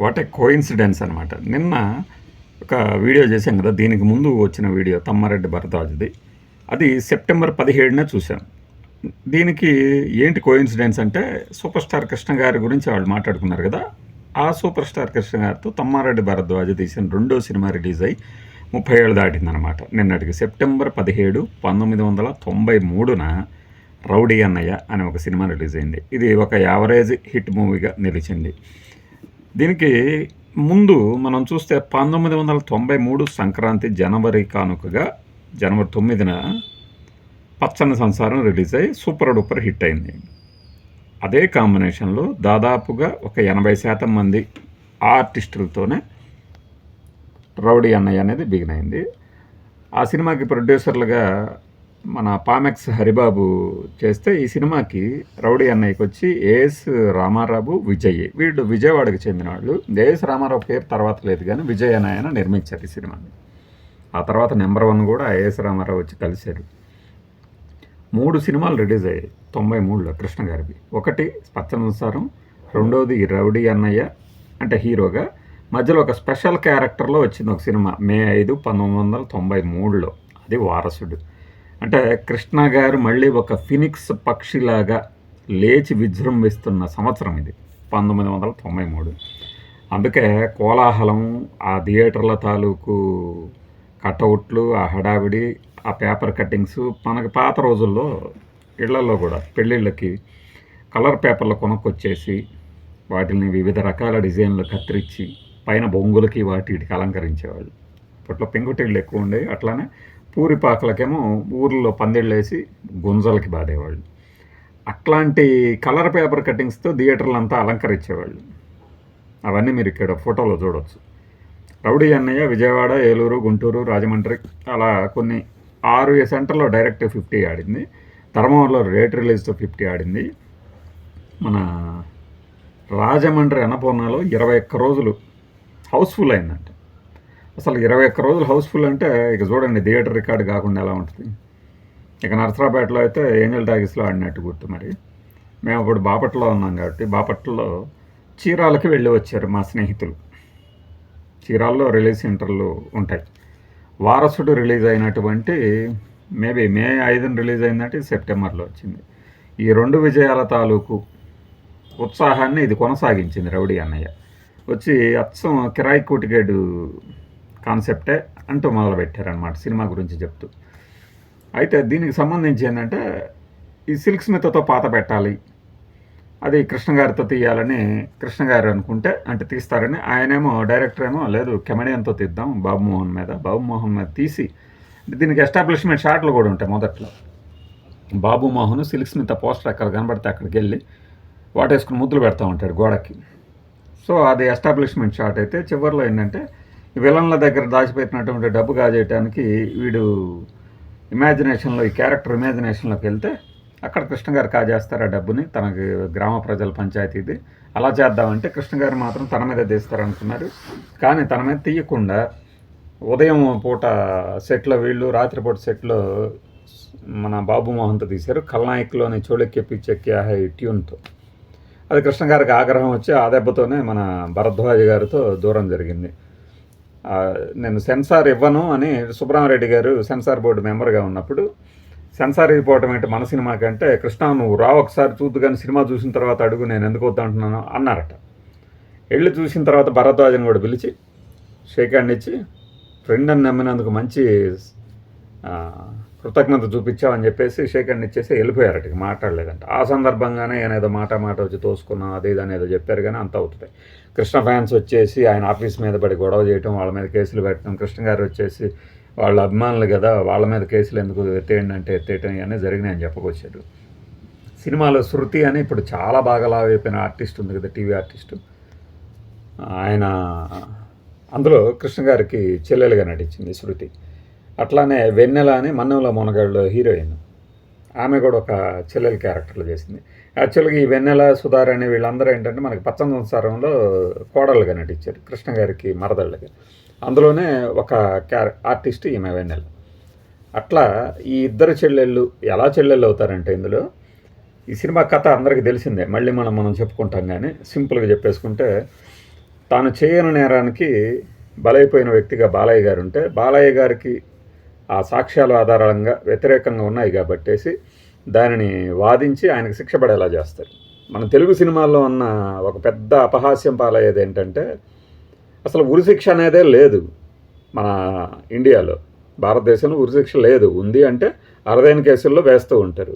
What a coincidence అనమాట నిన్న ఒక వీడియో చేశాం కదా దీనికి ముందు వచ్చిన వీడియో తమ్మారెడ్డి భరద్వాజ్ది. అది సెప్టెంబర్ పదిహేడున చూశాం. దీనికి ఏంటి కోయిన్సిడెన్స్ అంటే సూపర్ స్టార్ కృష్ణ గారి గురించి వాళ్ళు మాట్లాడుకున్నారు కదా ఆ సూపర్ స్టార్ కృష్ణ గారితో తమ్మారెడ్డి భరద్వాజ్ తీసిన రెండో సినిమా రిలీజ్ అయ్యి ముప్పై ఏళ్ళు దాటిందనమాట నిన్నటికి సెప్టెంబర్ పదిహేడు పంతొమ్మిది వందల తొంభై మూడున రౌడీ అన్నయ్య అనే ఒక సినిమా రిలీజ్ అయింది. ఇది ఒక యావరేజ్ హిట్ మూవీగా నిలిచింది. దీనికి ముందు మనం చూస్తే పంతొమ్మిది వందల తొంభై మూడు సంక్రాంతి జనవరి కానుకగా జనవరి తొమ్మిదిన పచ్చని సంసారం రిలీజ్ అయ్యి సూపర్ డూపర్ హిట్ అయింది. అదే కాంబినేషన్లో దాదాపుగా ఒక ఎనభై శాతం మంది ఆర్టిస్టులతోనే రౌడీ అన్నయ్య అనేది బిగిన్ అయింది. ఆ సినిమాకి ప్రొడ్యూసర్లుగా మన పామెక్స్ హరిబాబు చేస్తే ఈ సినిమాకి రౌడీ అన్నయ్యకి వచ్చి ఏఎస్ రామారావు విజయ్. వీళ్ళు విజయవాడకు చెందిన వాళ్ళు ఏఎస్ రామారావు పేరు తర్వాత లేదు కానీ విజయ్ అని ఆయన నిర్మించారు ఈ సినిమాని ఆ తర్వాత నెంబర్ వన్ కూడా ఏఎస్ రామారావు వచ్చి కలిశారు. మూడు సినిమాలు రిలీజ్ అయ్యాయి తొంభై మూడులో కృష్ణ గారివి. ఒకటి స్పచ్చనుసారం రెండోది ఈ రౌడీ అన్నయ్య అంటే హీరోగా. మధ్యలో ఒక స్పెషల్ క్యారెక్టర్లో వచ్చింది ఒక సినిమా మే ఐదు పంతొమ్మిది వందల తొంభై మూడులో. అది వారసుడు. అంటే కృష్ణ గారు మళ్ళీ ఒక ఫినిక్స్ పక్షిలాగా లేచి విజృంభిస్తున్న సంవత్సరం ఇది పంతొమ్మిది వందల తొంభై మూడు. అందుకే కోలాహలం ఆ థియేటర్ల తాలూకు కటౌట్లు ఆ హడావిడి ఆ పేపర్ కట్టింగ్స్ మనకి పాత రోజుల్లో ఇళ్ళలో కూడా పెళ్ళిళ్ళకి కలర్ పేపర్లు కొనుక్కొచ్చేసి వాటిని వివిధ రకాల డిజైన్లు కత్తిరించి పైన బొంగులకి వాటికి అలంకరించేవాళ్ళు. ఇప్పట్లో పెంకుటిళ్ళు ఎక్కువ ఉండేవి అట్లానే పూరిపాకలకేమో ఊర్లో పందిళ్ళు వేసి గుంజలకి బాధేవాళ్ళు అట్లాంటి కలర్ పేపర్ కటింగ్స్తో థియేటర్లు అంతా అలంకరించేవాళ్ళు. అవన్నీ మీరు ఇక్కడ ఫోటోలో చూడవచ్చు రౌడీ అన్నయ్య విజయవాడ ఏలూరు గుంటూరు రాజమండ్రి అలా కొన్ని ఆరు సెంటర్లో డైరెక్ట్ ఫిఫ్టీ ఆడింది. ధర్మవరంలో రేట్ రిలీజ్తో ఫిఫ్టీ ఆడింది. మన రాజమండ్రి అన్నపూర్ణలో ఇరవై ఒక్క రోజులు హౌస్ఫుల్ అయిందంట. అసలు ఇరవై ఒక్క రోజులు హౌస్ఫుల్ అంటే ఇక చూడండి థియేటర్ రికార్డ్ కాకుండా ఎలా ఉంటుంది? ఇక నర్సరాపేటలో అయితే ఏంజల్ టాకీస్లో ఆడినట్టు గుర్తు మరి. మేము ఇప్పుడు బాపట్లో ఉన్నాం కాబట్టి బాపట్లలో చీరాలకి వెళ్ళి వచ్చారు మా స్నేహితులు. చీరాల్లో రిలీజ్ సెంటర్లు ఉంటాయి. వారసుడు రిలీజ్ అయినటువంటి మేబీ మే ఐదున రిలీజ్ అయిందంటే సెప్టెంబర్లో వచ్చింది. ఈ రెండు విజయాల తాలూకు ఉత్సాహాన్ని ఇది కొనసాగించింది రౌడీ అన్నయ్య. వచ్చి అచ్చం కిరాయి కూటిగేడు కాన్సెప్టే అంటూ మొదలుపెట్టారనమాట సినిమా గురించి చెప్తూ. అయితే దీనికి సంబంధించి ఏంటంటే ఈ సిల్క్ స్మిత్తో పాత పెట్టాలి అది కృష్ణగారితో తీయాలని కృష్ణ గారు అనుకుంటే అంటే తీస్తారని ఆయనేమో డైరెక్టర్ ఏమో లేదు కెమెడియన్తో తీద్దాం బాబు మోహన్ మీద బాబు మోహన్ మీద తీసి దీనికి ఎస్టాబ్లిష్మెంట్ షాట్లు కూడా ఉంటాయి మొదట్లో. బాబు మోహన్ సిల్క్ స్మిత పోస్టర్ ఎక్కడ కనబడితే అక్కడికి వెళ్ళి వాటేసుకుని ముద్దులు పెడతా ఉంటాడు గోడకి. సో అది ఎస్టాబ్లిష్మెంట్ షాట్ అయితే చివరిలో ఏంటంటే విలన్ల దగ్గర దాచిపెట్టినటువంటి డబ్బు కాజేయటానికి వీడు ఇమాజినేషన్లో ఈ క్యారెక్టర్ ఇమాజినేషన్లోకి వెళ్తే అక్కడ కృష్ణ గారు కాజేస్తారు ఆ డబ్బుని. తనకి గ్రామ ప్రజల పంచాయతీది. అలా చేద్దామంటే కృష్ణ గారు మాత్రం తన మీద తీస్తారనుకున్నారు. కానీ తన మీద తీయకుండా ఉదయం పూట సెట్లో వీళ్ళు రాత్రిపూట సెట్లో మన బాబు మోహన్తో తీశారు. కల్నాయక్లోని చోళెక్కి పిచ్చెక్కి ఆ ట్యూన్తో. అది కృష్ణ గారికి ఆగ్రహం వచ్చి ఆ దెబ్బతోనే మన భరద్వాజ్ గారితో దూరం జరిగింది. నేను సెన్సార్ ఇవ్వను అని సుబ్రహ్మరెడ్డి గారు సెన్సార్ బోర్డు మెంబర్గా ఉన్నప్పుడు సెన్సార్ ఇవ్వటం ఏంటి మన సినిమా కంటే కృష్ణ నువ్వు రా ఒకసారి చూద్దు కానీ సినిమా చూసిన తర్వాత అడుగు నేను ఎందుకు వద్దంటున్నాను అన్నారట. వెళ్ళి చూసిన తర్వాత భరద్వాజని కూడా పిలిచి షేక్ హ్యాండ్ ఇచ్చి ఫ్రెండ్ అని నమ్మినందుకు మంచి కృతజ్ఞత చూపించామని చెప్పేసి షేక్ హ్యాండ్ ఇచ్చేసి వెళ్ళిపోయారట. ఇక మాట్లాడలేదంట. ఆ సందర్భంగానే ఆయన ఏదో మాట మాట వచ్చి తోసుకున్నాం అది ఇది అనేదో చెప్పారు కానీ అంత అవుతుంది. కృష్ణ ఫ్యాన్స్ వచ్చేసి ఆయన ఆఫీస్ మీద పడి గొడవ చేయటం వాళ్ళ మీద కేసులు పెట్టడం కృష్ణ గారు వచ్చేసి వాళ్ళ అభిమానులు కదా వాళ్ళ మీద కేసులు ఎందుకు ఎత్తేయండి అంటే ఎత్తేయటం ఇవన్నీ జరిగినాయని చెప్పుకొచ్చారు. సినిమాలో శృతి అని ఇప్పుడు చాలా బాగా లావైపోయిన ఆర్టిస్ట్ ఉంది కదా టీవీ ఆర్టిస్టు. ఆయన అందులో కృష్ణ గారికి చెల్లెలుగా నటించింది శృతి. అట్లానే వెన్నెల అని మన్నెల మొనగాళ్ళు హీరోయిన్. ఆమె కూడా ఒక చెల్లెల క్యారెక్టర్లు చేసింది. యాక్చువల్గా ఈ వెన్నెల సుధార్ అనే వీళ్ళందరూ ఏంటంటే మనకి పచ్చని సంసారంలో కోడళ్ళుగా నటించారు. కృష్ణ గారికి మరదళ్ళుగా. అందులోనే ఒక క్యారె ఆర్టిస్ట్ ఈమె వెన్నెల. అట్లా ఈ ఇద్దరు చెల్లెళ్ళు ఎలా చెల్లెళ్ళు అవుతారంటే ఇందులో ఈ సినిమా కథ అందరికీ తెలిసిందే. మళ్ళీ మనం మనం చెప్పుకుంటాం కానీ సింపుల్గా చెప్పేసుకుంటే తాను చేయని నేరానికి బలైపోయిన వ్యక్తిగా బాలయ్య గారు ఉంటే బాలయ్య గారికి ఆ సాక్ష్యాల ఆధారంగా వ్యతిరేకంగా ఉన్నాయి కాబట్టేసి దానిని వాదించి ఆయనకు శిక్ష పడేలా చేస్తారు. మన తెలుగు సినిమాల్లో ఉన్న ఒక పెద్ద అపహాస్యం పాలయ్యేది ఏంటంటే అసలు ఉరిశిక్ష అనేదే లేదు మన ఇండియాలో. భారతదేశంలో ఉరిశిక్ష లేదు. ఉంది అంటే అరదైన కేసుల్లో వేస్తూ ఉంటారు.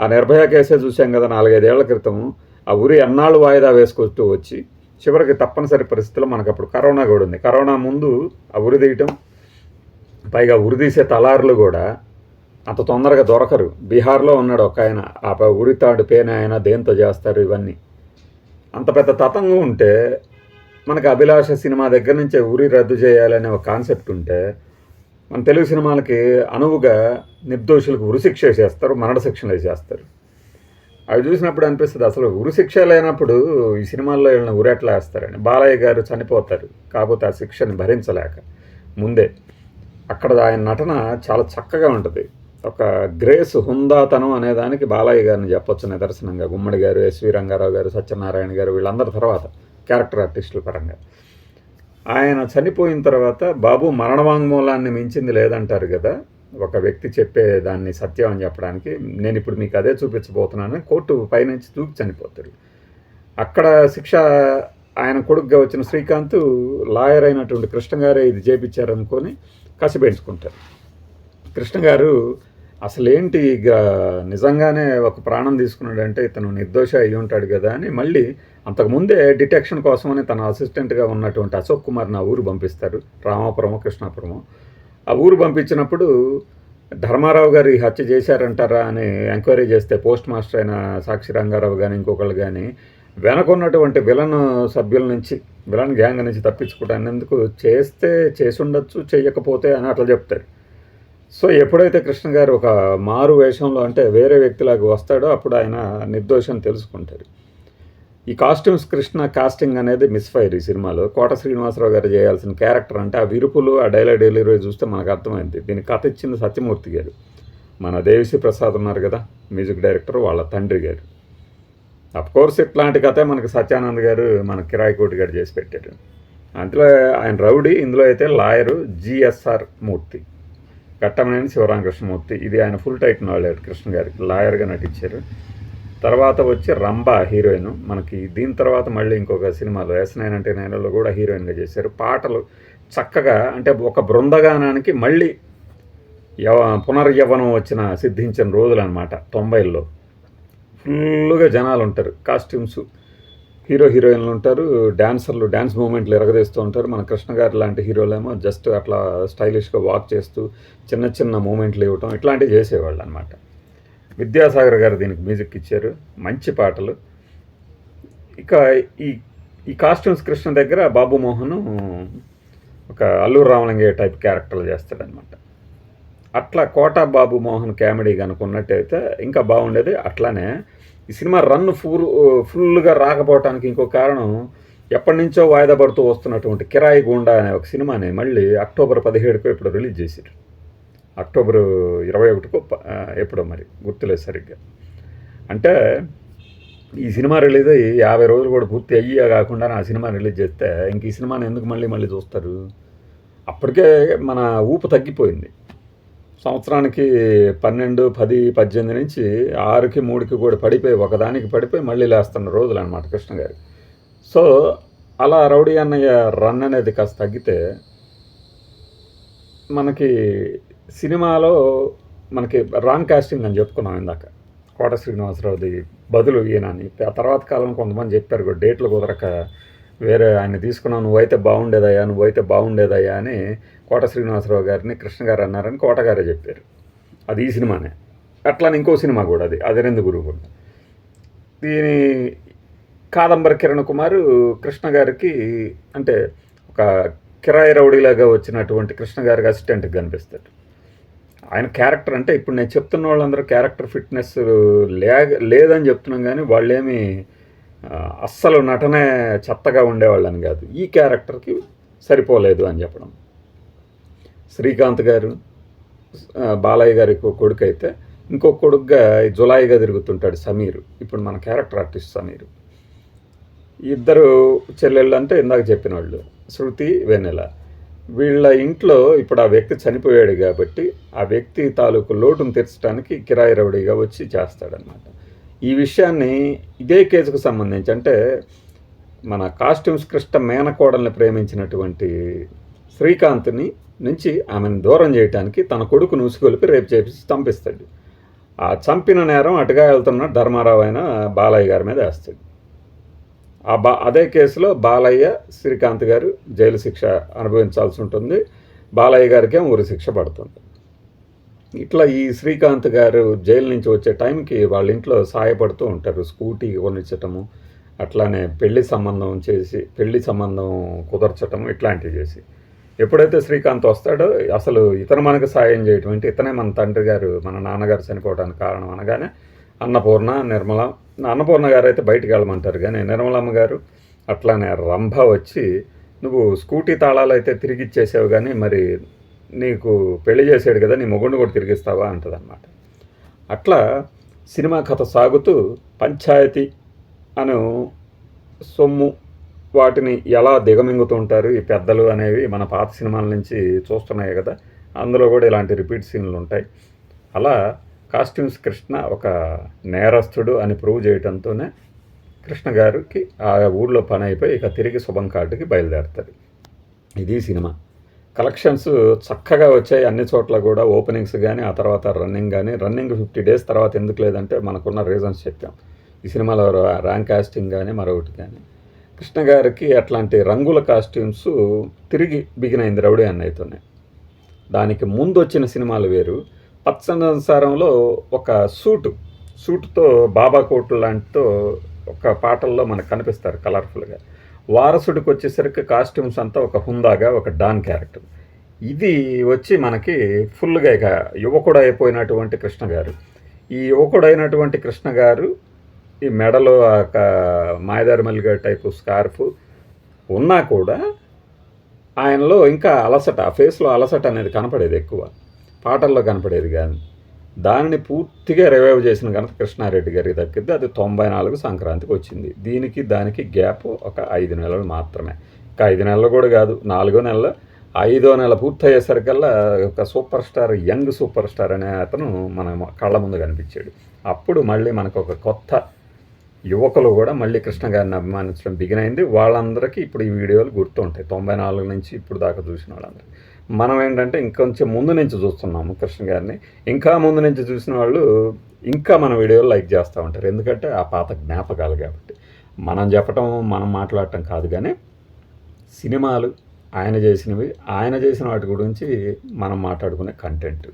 ఆ నిర్భయ కేసే చూసాం కదా నాలుగైదేళ్ళ క్రితం. ఆ ఉరి ఎన్నాళ్ళు వాయిదా వేసుకొస్తూ వచ్చి చివరికి తప్పనిసరి పరిస్థితుల్లో మనకు అప్పుడు కరోనా కూడా ఉంది. కరోనా ముందు ఆ ఉరి తీయటం పైగా ఉరిదీసే తలారులు కూడా అంత తొందరగా దొరకరు. బీహార్లో ఉన్నాడు ఒక ఆయన. ఆ ప- ఉరితాడు పేన ఆయన దేంతో చేస్తారు ఇవన్నీ. అంత పెద్ద తతంగం ఉంటే మనకు అభిలాష సినిమా దగ్గర నుంచే ఉరి రద్దు చేయాలనే ఒక కాన్సెప్ట్ ఉంటే మన తెలుగు సినిమాలకి అనువుగా నిర్దోషులకు ఉరిశిక్ష వేసేస్తారు మరణ శిక్షణ వేసేస్తారు. అవి చూసినప్పుడు అనిపిస్తుంది అసలు ఉరిశిక్ష లేనప్పుడు ఈ సినిమాల్లో వీళ్ళని ఉరెట్లా వేస్తారని బాలయ్య గారు చనిపోతారు కాకపోతే ఆ శిక్షని భరించలేక. ముందే. అక్కడ ఆయన నటన చాలా చక్కగా ఉంటుంది. ఒక గ్రేస్ హుందాతనం అనే దానికి బాలయ్య గారిని చెప్పొచ్చు నిదర్శనంగా. గుమ్మడి గారు ఎస్వి రంగారావు గారు సత్యనారాయణ గారు వీళ్ళందరి తర్వాత క్యారెక్టర్ ఆర్టిస్టుల పరంగా. ఆయన చనిపోయిన తర్వాత బాబు మరణ వాంగ్మూలాన్ని మించింది లేదంటారు కదా. ఒక వ్యక్తి చెప్పే దాన్ని సత్యం అని చెప్పడానికి నేను ఇప్పుడు మీకు అదే చూపించబోతున్నాను కోర్టు పైనుంచి దూకి చనిపోతుంది అక్కడ శిక్ష ఆయన కొడుకుగా వచ్చిన శ్రీకాంత్ లాయర్ అయినటువంటి కృష్ణ గారే ఇది చేపించారనుకొని కసిపెంచుకుంటారు కృష్ణగారు కృష్ణ గారు అసలేంటి నిజంగానే ఒక ప్రాణం తీసుకున్నాడంటే ఇతను నిర్దోష అయి ఉంటాడు కదా అని మళ్ళీ అంతకుముందే డిటెక్షన్ కోసమని తన అసిస్టెంట్గా ఉన్నటువంటి అశోక్ కుమార్ నా ఊరు పంపిస్తారు రామాపురమో కృష్ణాపురమో. ఆ ఊరు పంపించినప్పుడు ధర్మారావు గారు ఈ హత్య చేశారంటారా అని ఎంక్వైరీ చేస్తే పోస్ట్ మాస్టర్ అయిన సాక్షి రంగారావు కానీ ఇంకొకళ్ళు కానీ వెనకున్నటువంటి విలన్ సభ్యుల నుంచి విలన్ గ్యాంగ్ నుంచి తప్పించుకోవడానికి చేస్తే చేసి ఉండొచ్చు చేయకపోతే అని అట్లా చెప్తారు. సో ఎప్పుడైతే కృష్ణ గారు ఒక మారు వేషంలో అంటే వేరే వ్యక్తిలాగా వస్తాడో అప్పుడు ఆయన నిర్దోషం తెలుసుకుంటారు. ఈ కాస్ట్యూమ్స్ కృష్ణ కాస్టింగ్ అనేది మిస్ఫైర్ ఈ సినిమాలో. కోట శ్రీనివాసరావు గారు చేయాల్సిన క్యారెక్టర్ అంటే ఆ విరుపులు ఆ డైలాగ్ డెలివరీ చూస్తే మనకు అర్థమైంది. దీని కథ ఇచ్చింది సత్యమూర్తి గారు. మన దేవిశ్రీ ప్రసాద్ ఉన్నారు కదా మ్యూజిక్ డైరెక్టర్ వాళ్ళ తండ్రి గారు. కోర్స్ ఇట్లాంటి కథే మనకి సత్యానంద్ గారు మన కిరాయికోటి గారు చేసి పెట్టారు అందులో ఆయన రౌడీ ఇందులో అయితే లాయరు జిఎస్ఆర్ మూర్తి. ఘట్టమనేని శివరామకృష్ణమూర్తి. ఇది ఆయన ఫుల్ టైట్ నాలెడ్ కృష్ణ గారికి లాయర్గా నటించారు. తర్వాత వచ్చి రంభ హీరోయిన్. మనకి దీని తర్వాత మళ్ళీ ఇంకొక సినిమాలో ఎస్ నైన్ అంటే నైన్లో కూడా హీరోయిన్గా చేశారు. పాటలు చక్కగా అంటే ఒక బృందగానానికి మళ్ళీ యవ పునర్యవ్వనం వచ్చిన సిద్ధించిన రోజులు అనమాట తొంభైల్లో. ఫుల్గా జనాలు ఉంటారు. కాస్ట్యూమ్స్ హీరో హీరోయిన్లు ఉంటారు. డాన్సర్లు డ్యాన్స్ మూమెంట్లు ఎరగదీస్తూ ఉంటారు. మన కృష్ణ గారు లాంటి హీరోలేమో జస్ట్ అట్లా స్టైలిష్గా వాక్ చేస్తూ చిన్న చిన్న మూమెంట్లు ఇవ్వటం ఇట్లాంటివి చేసేవాళ్ళు అనమాట విద్యాసాగర్ గారు దీనికి మ్యూజిక్ ఇచ్చారు. మంచి పాటలు. ఇక ఈ ఈ కాస్ట్యూమ్స్ కృష్ణ దగ్గర బాబు మోహన్ ఒక అల్లూరు రామలింగయ్య టైప్ క్యారెక్టర్లు చేస్తాడనమాట అట్లా కోట బాబు మోహన్ కామెడీ కనుకున్నట్టయితే ఇంకా బాగుండేది. అట్లానే ఈ సినిమా రన్ ఫుల్ ఫుల్గా రాకపోవటానికి ఇంకో కారణం ఎప్పటి నుంచో వాయిదా పడుతూ వస్తున్నటువంటి కిరాయి గుండా అనే ఒక సినిమాని మళ్ళీ అక్టోబర్ పదిహేడుకో ఇప్పుడు రిలీజ్ చేశారు. అక్టోబర్ ఇరవై ఒకటికో ఎప్పుడో మరి గుర్తులేదు సరిగ్గా. అంటే ఈ సినిమా రిలీజ్ అయ్యి యాభై రోజులు కూడా పూర్తి అయ్యే కాకుండా ఆ సినిమా రిలీజ్ చేస్తే ఇంక ఈ సినిమాని ఎందుకు మళ్ళీ మళ్ళీ చూస్తారు? అప్పటికే మన ఊపు తగ్గిపోయింది. సంవత్సరానికి పన్నెండు పది పద్దెనిమిది నుంచి ఆరుకి మూడుకి కూడా పడిపోయి ఒకదానికి పడిపోయి మళ్ళీ లేస్తున్న రోజులు అనమాట కృష్ణ గారు. సో అలా రౌడీ అన్నయ్య రన్ అనేది కాస్త తగ్గితే మనకి సినిమాలో మనకి రాంగ్ కాస్టింగ్ అని చెప్పుకున్నాం ఇందాక. కోట శ్రీనివాసరావుది బదులు ఈయన అని ఆ తర్వాత కాలం కొంతమంది చెప్పారు కూడా డేట్లు కుదరక వేరే ఆయన తీసుకున్నావు నువ్వైతే బాగుండేదయ్యా నువ్వైతే బాగుండేదయ్యా అని కోట శ్రీనివాసరావు గారిని కృష్ణ గారు అన్నారని కోటగారే చెప్పారు. అది ఈ సినిమానే. అట్లా ఇంకో సినిమా కూడా అది అదిరెందు గురువు కూడా దీని కాదంబరి కిరణ్ కుమార్ కృష్ణ గారికి అంటే ఒక కిరాయి రౌడీలాగా వచ్చినటువంటి కృష్ణ గారికి అసిస్టెంట్కి కనిపిస్తాడు. ఆయన క్యారెక్టర్ అంటే ఇప్పుడు నేను చెప్తున్న వాళ్ళందరూ క్యారెక్టర్ ఫిట్నెస్ లే లేదని చెప్తున్నాం కానీ వాళ్ళేమి అస్సలు నటనే చెత్తగా ఉండేవాళ్ళని కాదు. ఈ క్యారెక్టర్కి సరిపోలేదు అని చెప్పడం. శ్రీకాంత్ గారు బాలయ్య గారి కొడుకు అయితే ఇంకో కొడుకుగా జులాయిగా తిరుగుతుంటాడు సమీర్. ఇప్పుడు మన క్యారెక్టర్ ఆర్టిస్ట్ సమీర్. ఇద్దరు చెల్లెళ్ళు అంటే ఇందాక చెప్పిన వాళ్ళు శృతి వెన్నెల. వీళ్ళ ఇంట్లో ఇప్పుడు ఆ వ్యక్తి చనిపోయాడు కాబట్టి ఆ వ్యక్తి తాలూకు లోటును తీర్చడానికి కిరాయి రౌడీగా వచ్చి చేస్తాడనమాట ఈ విషయాన్ని ఇదే కేసుకు సంబంధించి అంటే మన కాస్ట్యూమ్స్ కృష్ణ మేనకోడల్ని ప్రేమించినటువంటి శ్రీకాంత్ని నుంచి ఆమెను దూరం చేయడానికి తన కొడుకు నూసుకొలిపి రేపు చేపించి చంపిస్తాడు. ఆ చంపిన నేరం అటుగా వెళ్తున్న ధర్మారావు అయిన బాలయ్య గారి మీద వేస్తాడు. ఆ బా అదే కేసులో బాలయ్య శ్రీకాంత్ గారు జైలు శిక్ష అనుభవించాల్సి ఉంటుంది. బాలయ్య గారికే ఊరి శిక్ష పడుతుంది. ఇట్లా ఈ శ్రీకాంత్ గారు జైలు నుంచి వచ్చే టైంకి వాళ్ళ ఇంట్లో సాయపడుతూ ఉంటారు స్కూటీ కొనిచ్చటము అట్లానే పెళ్ళి సంబంధం చేసి పెళ్ళి సంబంధం కుదర్చటము ఇట్లాంటివి చేసి. ఎప్పుడైతే శ్రీకాంత్ వస్తాడో అసలు ఇతను మనకు సాయం చేయటం అంటే ఇతనే మన తండ్రి గారు మన నాన్నగారు చనిపోవడానికి కారణం అనగానే అన్నపూర్ణ నిర్మల అన్నపూర్ణ గారు అయితే బయటికి వెళ్ళమంటారు. కానీ నిర్మలమ్మ గారు అట్లానే రంభ వచ్చి నువ్వు స్కూటీ తాళాలు అయితే తిరిగి ఇచ్చేసావు కానీ మరి నీకు పెళ్ళి చేశాడు కదా నీ మొగుడిని కూడా తిరిగిస్తావా అంటదన్నమాట. అట్లా సినిమా కథ సాగుతూ పంచాయతీ అను సొమ్ము వాటిని ఎలా దిగమింగుతుంటారు ఈ పెద్దలు అనేవి మన పాత సినిమాల నుంచి చూస్తున్నాయి కదా అందులో కూడా ఇలాంటి రిపీట్ సీన్లు ఉంటాయి. అలా కాస్ట్యూమ్స్ కృష్ణ ఒక నేరస్తుడు అని ప్రూవ్ చేయడంతోనే కృష్ణ గారికి ఆ ఊళ్ళో పని అయిపోయి ఇక తిరిగి శుభం కార్డుకి బయలుదేరుతుంది. ఇది సినిమా. కలెక్షన్స్ చక్కగా వచ్చాయి అన్ని చోట్ల కూడా ఓపెనింగ్స్ కానీ ఆ తర్వాత రన్నింగ్ కానీ రన్నింగ్ ఫిఫ్టీ డేస్ తర్వాత ఎందుకు లేదంటే మనకున్న రీజన్స్ చెప్పాం. ఈ సినిమాలో ర్యాంక్ కాస్టింగ్ కానీ మరొకటి కానీ కృష్ణ గారికి అట్లాంటి రంగుల కాస్ట్యూమ్స్ తిరిగి బిగిన్ అయింది రౌడీ అన్నయ్యతోనే. దానికి ముందు వచ్చిన సినిమాలు వేరు. పచ్చనసారంలో ఒక సూటు సూటుతో బాబా కోట్ లాంటితో ఒక పాటల్లో మనకు కనిపిస్తారు కలర్ఫుల్గా వారసుడికి వచ్చేసరికి కాస్ట్యూమ్స్ అంతా ఒక హుందాగా ఒక డాన్ క్యారెక్టర్. ఇది వచ్చి మనకి ఫుల్గా ఇక యువకుడు అయిపోయినటువంటి కృష్ణ గారు. ఈ యువకుడు అయినటువంటి కృష్ణ గారు ఈ మెడలో ఒక మాయదారి మల్లిగా టైపు స్కార్ఫ్ ఉన్నా కూడా ఆయనలో ఇంకా అలసట ఆ ఫేస్లో అలసట అనేది కనపడేది ఎక్కువ. పాటల్లో కనపడేది కానీ దానిని పూర్తిగా రివైవ్ చేసిన కనుక కృష్ణారెడ్డి గారికి దక్కింది అది తొంభై నాలుగు సంక్రాంతికి వచ్చింది. దీనికి దానికి గ్యాప్ ఒక ఐదు నెలలు మాత్రమే. ఇంకా ఐదు నెలలు కూడా కాదు నాలుగో నెలలు ఐదో నెల పూర్తయ్యేసరికల్లా ఒక super star young super star అనే అతను మన కళ్ళ ముందు కనిపించాడు. అప్పుడు మళ్ళీ మనకు ఒక కొత్త యువకులు కూడా మళ్ళీ కృష్ణ గారిని అభిమానించడం బిగిన్ అయింది వాళ్ళందరికీ ఇప్పుడు ఈ వీడియోలు గుర్తుంటాయి. తొంభై నాలుగు నుంచి ఇప్పుడు దాకా చూసిన వాళ్ళందరికీ. మనం ఏంటంటే ఇంకొంచెం ముందు నుంచి చూస్తున్నాము కృష్ణ గారిని. ఇంకా ముందు నుంచి చూసిన వాళ్ళు ఇంకా మన వీడియోలు లైక్ చేస్తూ ఉంటారు. ఎందుకంటే ఆ పాత జ్ఞాపకాలు కాబట్టి. మనం చెప్పటం మనం మాట్లాడటం కాదు కానీ సినిమాలు ఆయన చేసినవి ఆయన చేసిన వాటి గురించి మనం మాట్లాడుకునే కంటెంట్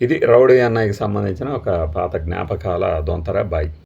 ఇది రౌడీ అన్నయ్యకి సంబంధించిన ఒక పాత జ్ఞాపకాల దొంతర బాయ్